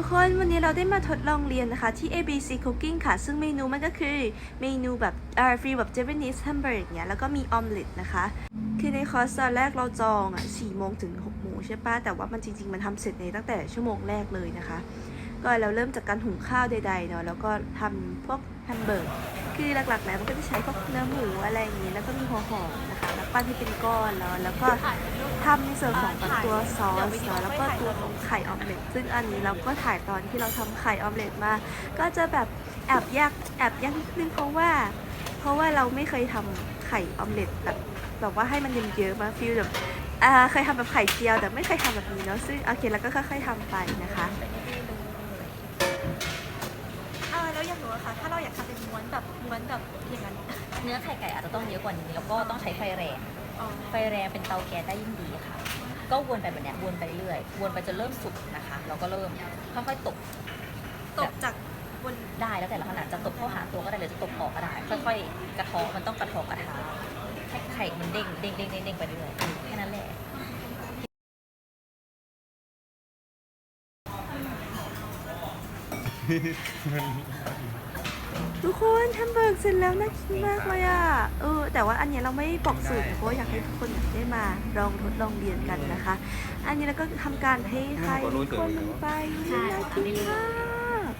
ทุกคนวันนี้เราได้มาทดลองเรียนนะคะที่ ABC Cooking ค่ะ ซึ่งเมนูมันก็คือเมนูแบบเอ่อฟรีแบบ Japanese hamburger อย่างเงี้ยแล้วก็มีออมเล็ตนะคะ คือในคอร์สตอนแรกเราจองอะ4โมงถึง6โมงใช่ปะแต่ว่ามันจริง ๆ มันทำเสร็จในตั้งแต่ชั่วโมงแรกเลยนะคะ ก็เราเริ่มจากการหุงข้าวใดๆเนาะแล้วก็ทำพวกแฮมเบอร์ก คือหลักๆแล้วมันก็จะใช้พวกเนื้อหมูอะไรอย่างงี้ แล้วก็มีหัวหอมนะคะแล้วปั้นให้เป็นก้อนแล้วแล้วก็ทำในส่วนของแบบตัวซอสแล้วก็ตัวของไข่ออมเล็ตซึ่งอันนี้เราก็ถ่ายตอนที่เราทำไข่ออมเล็ตมา ก็จะแบบแอบยากแอบยากนิดนึงเพราะว่า เพราะว่าเราไม่เคยทำไข่ออมเล็ตแบบแบบว่าให้มันเยอะๆมาฟิลแบบเคยทำแบบไข่เจียวแต่ไม่เคยทำแบบนี้เนาะซึ่งโอเคแล้วก็ค่อยๆทำไปนะคะ อแล้วอยากรู้อะค่ะ ถ้าเราอยากทำเป็นม้วนแบบม้วนแบบอย่างนั้นเนื้อไข่ไก่อาจจะต้องเยอะกว่านี้แล้วก็ต้องใช้ไฟแรง อ๋อไฟแรงเป็นเตาแก๊สได้ยิ่งดีค่ะ ก็วนไปแบบเนี้ยวนไปเรื่อยวนไปจนเริ่มสุกนะคะ เราก็เริ่มค่อยๆตบตกจากบนได้แล้วแต่ละขนาดจะตบเข้าหาตัวก็ได้หรือจะตบออกก็ได้ ค่อย ๆ กระเทาะมันต้องกระเทาะกระทาให้ไข่มันเด้งเด้งเด้งเด้งเด้งไปเรื่อยแค่นั้นแหละ ทุกคนแฮมเบอร์กเสร็จแล้วน่ากินมากเลยอะ เออ แต่ว่าอันเนี้ยเราไม่บอกสูตรเพราะอยากให้ทุกคนได้มาลองทดลองเรียนกันนะคะ อันนี้เราก็ทำการเทไข่คนลงไปน่ากินมาก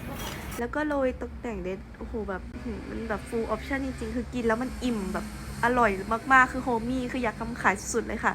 แล้วก็โรยตกแต่งเด็ดโอ้โหแบบมันแบบ full option จริงๆ คือกินแล้วมันอิ่มแบบอร่อยมากๆ คือโฮมี่คืออยากทำขายสุดๆเลยค่ะ